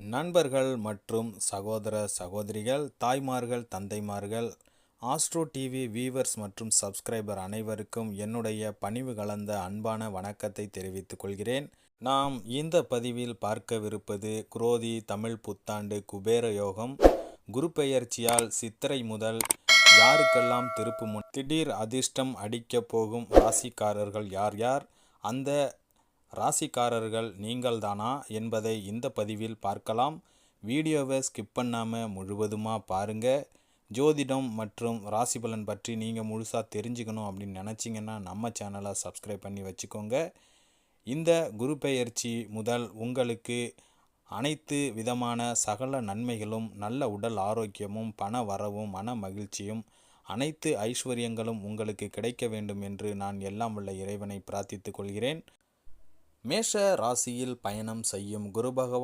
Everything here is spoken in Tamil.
நண்பர்கள் மற்றும் சகோதர சகோதரிகள் தாய்மார்கள் தந்தைமார்கள் ஆஸ்ட்ரோ டிவி வீவர்ஸ் மற்றும் சப்ஸ்கிரைபர் அனைவருக்கும் என்னுடைய பணிவு கலந்த அன்பான வணக்கத்தை தெரிவித்துக் கொள்கிறேன். நாம் இந்த பதிவில் பார்க்கவிருப்பது குரோதி தமிழ் புத்தாண்டு குபேர யோகம். குரு பெயர்ச்சியால் சித்திரை முதல் யாருக்கெல்லாம் திருப்பு முன் திடீர் அதிர்ஷ்டம் அடிக்கப் போகும் ராசிக்காரர்கள் யார் யார்? அந்த ராசிக்காரர்கள் நீங்கள்தானா என்பதை இந்த பதிவில் பார்க்கலாம். வீடியோவை ஸ்கிப் பண்ணாமல் முழுவதுமாக பாருங்கள் ஜோதிடம் மற்றும் ராசி பலன் பற்றி நீங்கள் முழுசாக தெரிஞ்சுக்கணும் அப்படின்னு நினச்சிங்கன்னா நம்ம சேனலை சப்ஸ்கிரைப் பண்ணி வச்சுக்கோங்க. இந்த குரு பெயர்ச்சி முதல் உங்களுக்கு அனைத்து விதமான சகல நன்மைகளும் நல்ல உடல் ஆரோக்கியமும் பண வரவும் மன மகிழ்ச்சியும் அனைத்து ஐஸ்வர்யங்களும் உங்களுக்கு கிடைக்க வேண்டும் என்று நான் எல்லாம் உள்ள இறைவனை பிரார்த்தித்துக் கொள்கிறேன். மேஷ ராசியில் பயணம் செய்யும் குரு பகவான்